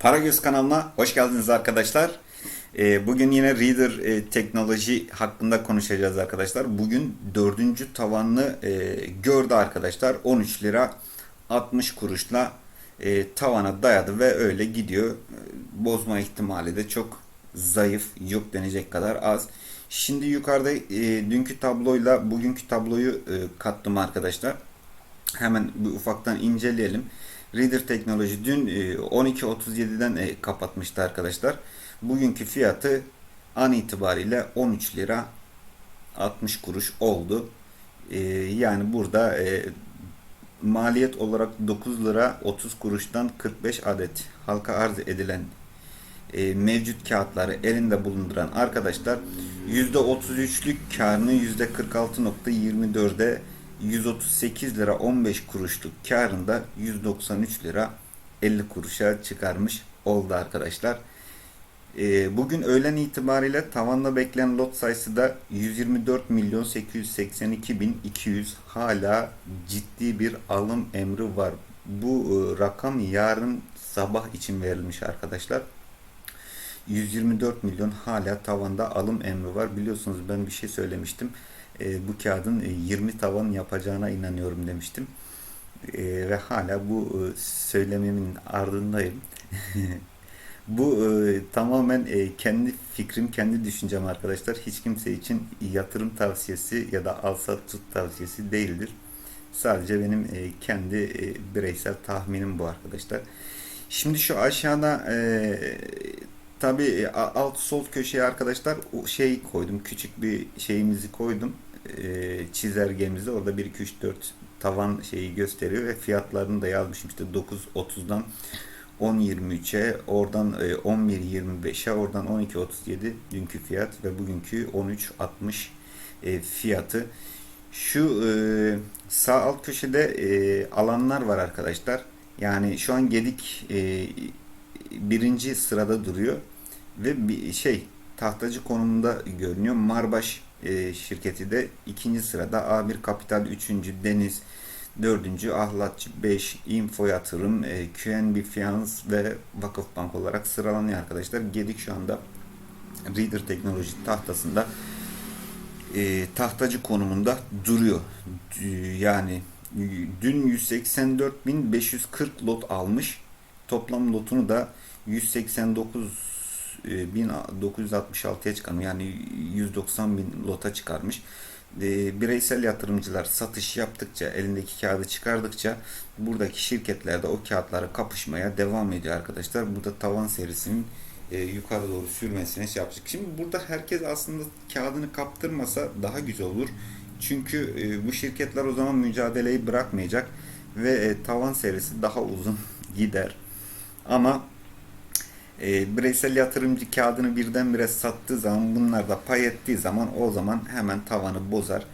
Paragöz kanalına hoş geldiniz arkadaşlar. Ee, Bugün yine Reader e, teknoloji hakkında konuşacağız arkadaşlar. Bugün dördüncü tavanını e, gördü arkadaşlar. 13 lira 60 kuruşla e, tavana dayadı ve öyle gidiyor. Bozma ihtimali de çok zayıf, yok denecek kadar az. Şimdi yukarıda dünkü tabloyla bugünkü tabloyu kattım arkadaşlar. Hemen bir ufaktan inceleyelim. Reader Teknoloji dün e, 12.37'den e, kapatmıştı arkadaşlar. Bugünkü fiyatı an itibariyle 13 lira 60 kuruş oldu. E, Yani burada e, maliyet olarak 9 lira 30 kuruştan 45 adet halka arz edilen e, mevcut kağıtları elinde bulunduran arkadaşlar %33'lük karını %46.24'de 138 lira 15 kuruşluk karında 193 lira 50 kuruşa çıkarmış oldu arkadaşlar. E, bugün öğlen itibariyle tavanda beklenen lot sayısı da 124 milyon 882 bin 200 hala ciddi bir alım emri var. Bu e, rakam yarın sabah için verilmiş arkadaşlar. 124 milyon hala tavanda alım emri var. Biliyorsunuz ben bir şey söylemiştim. E, bu kağıdın e, 20 tavan yapacağına inanıyorum demiştim. E, ve hala bu e, söylememin ardındayım. bu e, tamamen e, kendi fikrim, kendi düşüncem arkadaşlar. Hiç kimse için yatırım tavsiyesi ya da alsa tut tavsiyesi değildir. Sadece benim e, kendi e, bireysel tahminim bu arkadaşlar. Şimdi şu aşağıda e, tabi alt sol köşeye arkadaşlar şey koydum. Küçük bir şeyimizi koydum. E, çizelgemizi orada 1 2 3 4 tavan şeyi gösteriyor ve fiyatlarını da yazmışım işte 9.30'dan 10.23'e oradan e, 11.25'e oradan 12.37 dünkü fiyat ve bugünkü 13.60 e, fiyatı. Şu e, sağ alt köşede e, alanlar var arkadaşlar. Yani şu an Gedik e, birinci sırada duruyor ve bir şey tahtacı konumunda görünüyor. Marbaş e, şirketi de ikinci sırada. A1 Kapital üçüncü, Deniz dördüncü, Ahlatçı 5, Info Yatırım, e, QNB Finans ve Vakıfbank olarak sıralanıyor arkadaşlar. Gedik şu anda Reader Teknoloji tahtasında e, tahtacı konumunda duruyor. Yani dün 184.540 lot almış. Toplam lotunu da 189.966'ya çıkarmış. Yani 190 bin lota çıkarmış. E, bireysel yatırımcılar satış yaptıkça, elindeki kağıdı çıkardıkça buradaki şirketlerde o kağıtları kapışmaya devam ediyor arkadaşlar. Bu da tavan serisinin e, yukarı doğru sürmesine şey yapacak. Şimdi burada herkes aslında kağıdını kaptırmasa daha güzel olur. Çünkü e, bu şirketler o zaman mücadeleyi bırakmayacak ve e, tavan serisi daha uzun gider. Ama e, bireysel yatırımcı kağıdını birdenbire sattığı zaman bunlar da pay ettiği zaman o zaman hemen tavanı bozar.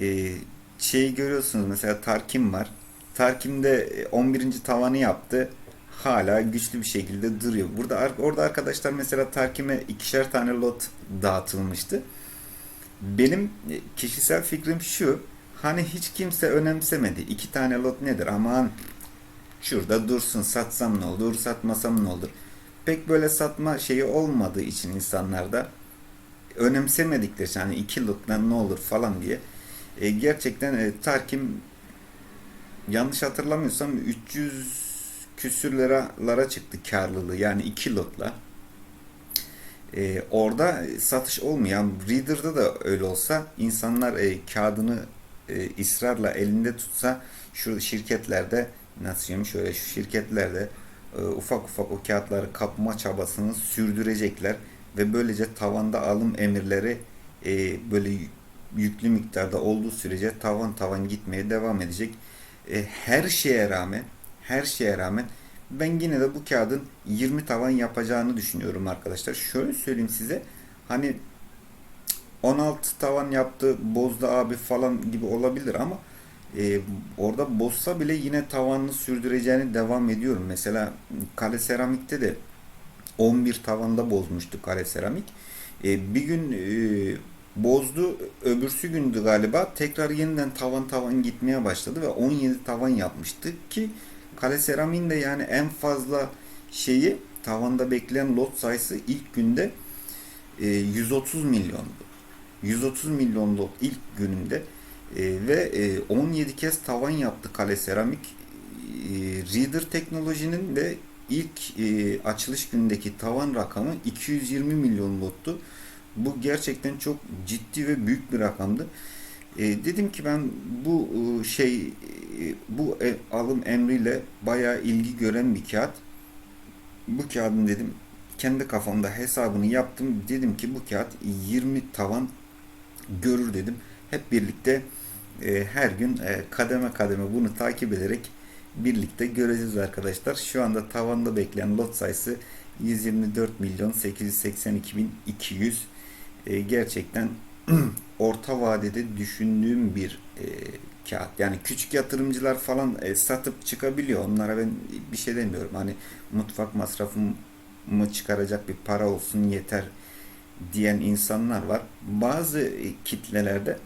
E, şeyi görüyorsunuz mesela Tarkim var. Tarkim'de e, 11. tavanı yaptı. Hala güçlü bir şekilde duruyor. Burada orada arkadaşlar mesela Tarkim'e ikişer tane lot dağıtılmıştı. Benim e, kişisel fikrim şu. Hani hiç kimse önemsemedi. İki tane lot nedir? Aman şurada dursun satsam ne olur, satmasam ne olur. Pek böyle satma şeyi olmadığı için insanlarda önemsemedikleri için hani iki lotla ne olur falan diye e, gerçekten e, Tarkim yanlış hatırlamıyorsam 300 küsür liralara çıktı karlılığı yani iki lotla. E, orada satış olmayan Reader'da da öyle olsa insanlar e, kağıdını e, ısrarla elinde tutsa şu şirketlerde nasıl diyeyim şöyle şu şirketlerde ufak ufak o kağıtları kapma çabasını sürdürecekler ve böylece tavanda alım emirleri e, böyle yüklü miktarda olduğu sürece tavan tavan gitmeye devam edecek. E, her şeye rağmen her şeye rağmen ben yine de bu kağıdın 20 tavan yapacağını düşünüyorum arkadaşlar. Şöyle söyleyeyim size. Hani 16 tavan yaptı, bozdu abi falan gibi olabilir ama e, orada bozsa bile yine tavanını sürdüreceğini devam ediyorum. Mesela Kale Seramik'te de 11 tavanda bozmuştu Kale Seramik. E, bir gün e, bozdu, öbürsü gündü galiba tekrar yeniden tavan tavan gitmeye başladı ve 17 tavan yapmıştı ki Kale Seramik'in de yani en fazla şeyi tavanda bekleyen lot sayısı ilk günde e, 130 milyondu. 130 milyon lot ilk gününde e, ve e, 17 kez tavan yaptı Kale Seramik. E, Reader teknolojinin de ilk e, açılış günündeki tavan rakamı 220 milyon lottu. Bu gerçekten çok ciddi ve büyük bir rakamdı. E, dedim ki ben bu e, şey e, bu e, alım emriyle bayağı ilgi gören bir kağıt. Bu kağıdın dedim kendi kafamda hesabını yaptım. Dedim ki bu kağıt 20 tavan görür dedim. Hep birlikte e, her gün e, kademe kademe bunu takip ederek birlikte göreceğiz arkadaşlar. Şu anda tavanda bekleyen lot sayısı 124 milyon 882 bin 200. E, gerçekten orta vadede düşündüğüm bir e, kağıt. Yani küçük yatırımcılar falan e, satıp çıkabiliyor. Onlara ben bir şey demiyorum. Hani mutfak masrafımı çıkaracak bir para olsun yeter diyen insanlar var. Bazı e, kitlelerde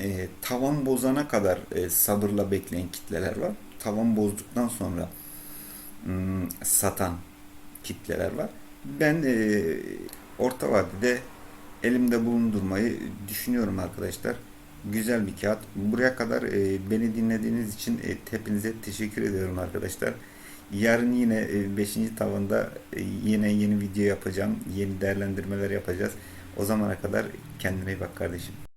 e, tavan bozana kadar e, sabırla bekleyen kitleler var. Tavan bozduktan sonra hmm, satan kitleler var. Ben e, orta vadede elimde bulundurmayı düşünüyorum arkadaşlar. Güzel bir kağıt. Buraya kadar e, beni dinlediğiniz için e, hepinize teşekkür ediyorum arkadaşlar. Yarın yine 5. tavanda e, yine yeni video yapacağım. Yeni değerlendirmeler yapacağız. O zamana kadar kendine iyi bak kardeşim.